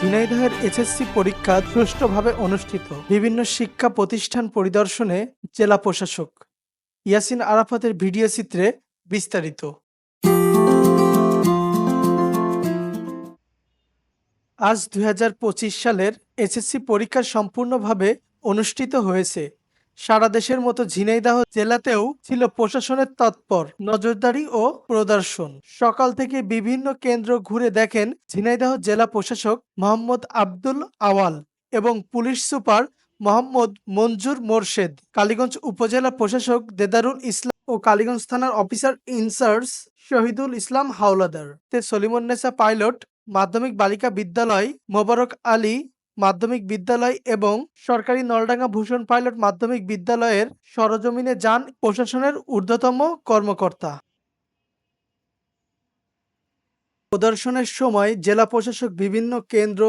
ঝিনাইদহের এসএসসি পরীক্ষা সুষ্ঠুভাবে অনুষ্ঠিত। বিভিন্ন শিক্ষা প্রতিষ্ঠান পরিদর্শনে জেলা প্রশাসক। ইয়াসিন আরাফাতের ভিডিও চিত্রে বিস্তারিত। আজ দু হাজার পঁচিশ সালের এসএসসি পরীক্ষা সম্পূর্ণভাবে অনুষ্ঠিত হয়েছে। সারা দেশের মতো ঝিনাইদহ জেলাতেও ছিল প্রশাসনের তৎপর, নজরদারি ও প্রদর্শন। সকাল থেকে বিভিন্ন কেন্দ্র ঘুরে দেখেন ঝিনাইদহ জেলা প্রশাসক মোহাম্মদ আব্দুল আওয়াল এবং পুলিশ সুপার মোহাম্মদ মঞ্জুর মোরশেদ। কালীগঞ্জ উপজেলা প্রশাসক দেদারুল ইসলাম ও কালীগঞ্জ থানার officer in charge Shahidul Islam Howlader. তে সলিমুন্নেসা পাইলট মাধ্যমিক বালিকা বিদ্যালয় মোবারক আলী মাধ্যমিক বিদ্যালয় এবং সরকারি নলডাঙ্গা ভূষণ পাইলট মাধ্যমিক বিদ্যালয়ের সরজমিনে যান প্রশাসনের ঊর্ধ্বতম কর্মকর্তা। প্রদর্শনের সময় জেলা প্রশাসক বিভিন্ন কেন্দ্র,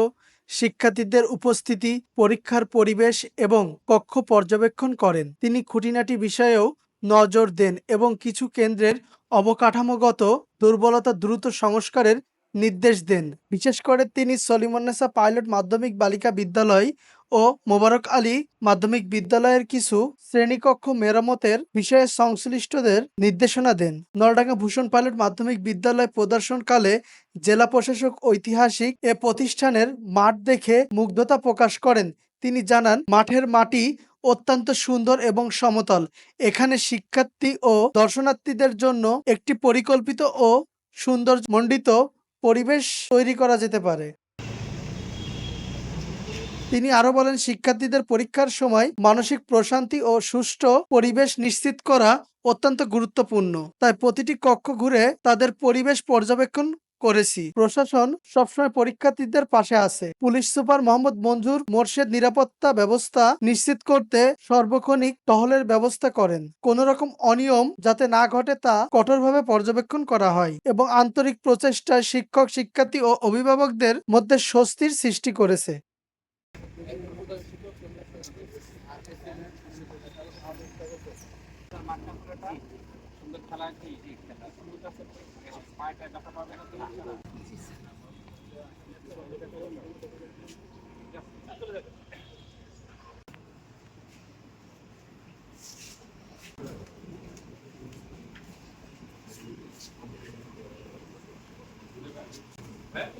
শিক্ষার্থীদের উপস্থিতি, পরীক্ষার পরিবেশ এবং কক্ষ পর্যবেক্ষণ করেন। তিনি খুঁটিনাটি বিষয়েও নজর দেন এবং কিছু কেন্দ্রের অবকাঠামোগত দুর্বলতা দ্রুত সংস্কারের নির্দেশ দেন। বিশেষ করে তিনি সলিমন্নেসা পাইলট মাধ্যমিক বালিকা বিদ্যালয় ও মোবারক আলী মাধ্যমিক বিদ্যালয়ের কিছু শ্রেণীকক্ষ মেরামতের বিষয়ে সংশ্লিষ্টদের নির্দেশনা দেন। নলডাঙ্গা ভূষণ পাইলট মাধ্যমিক বিদ্যালয় প্রদর্শনকালে জেলা প্রশাসক ঐতিহাসিক এ প্রতিষ্ঠানের মাঠ দেখে মুগ্ধতা প্রকাশ করেন। তিনি জানান, মাঠের মাটি অত্যন্ত সুন্দর এবং সমতল। এখানে শিক্ষার্থী ও দর্শনার্থীদের জন্য একটি পরিকল্পিত ও সুন্দর মণ্ডিত পরিবেশ তৈরি করা যেতে পারে। তিনি আরও বলেন, শিক্ষার্থীদের পরীক্ষার সময় মানসিক প্রশান্তি ও সুষ্ঠু পরিবেশ নিশ্চিত করা অত্যন্ত গুরুত্বপূর্ণ। তাই প্রতিটি কক্ষ ঘুরে তাদের পরিবেশ পর্যবেক্ষণ করেছি। প্রশাসন সবসময় পরীক্ষার্থীদের পাশে আছে। পুলিশ সুপার মোহাম্মদ মঞ্জুর মোর্শেদ নিরাপত্তা ব্যবস্থা নিশ্চিত করতে সর্বক্ষণিক টহলের ব্যবস্থা করেন। কোন রকম অনিয়ম যাতে না ঘটে তা কঠোরভাবে পর্যবেক্ষণ করা হয় এবং আন্তরিক প্রচেষ্টায় শিক্ষক, শিক্ষার্থী ও অভিভাবকদের মধ্যে স্বস্তির সৃষ্টি করেছে। সুন্দর খেলা কি পায়টা দেখা পাবে না Thank you.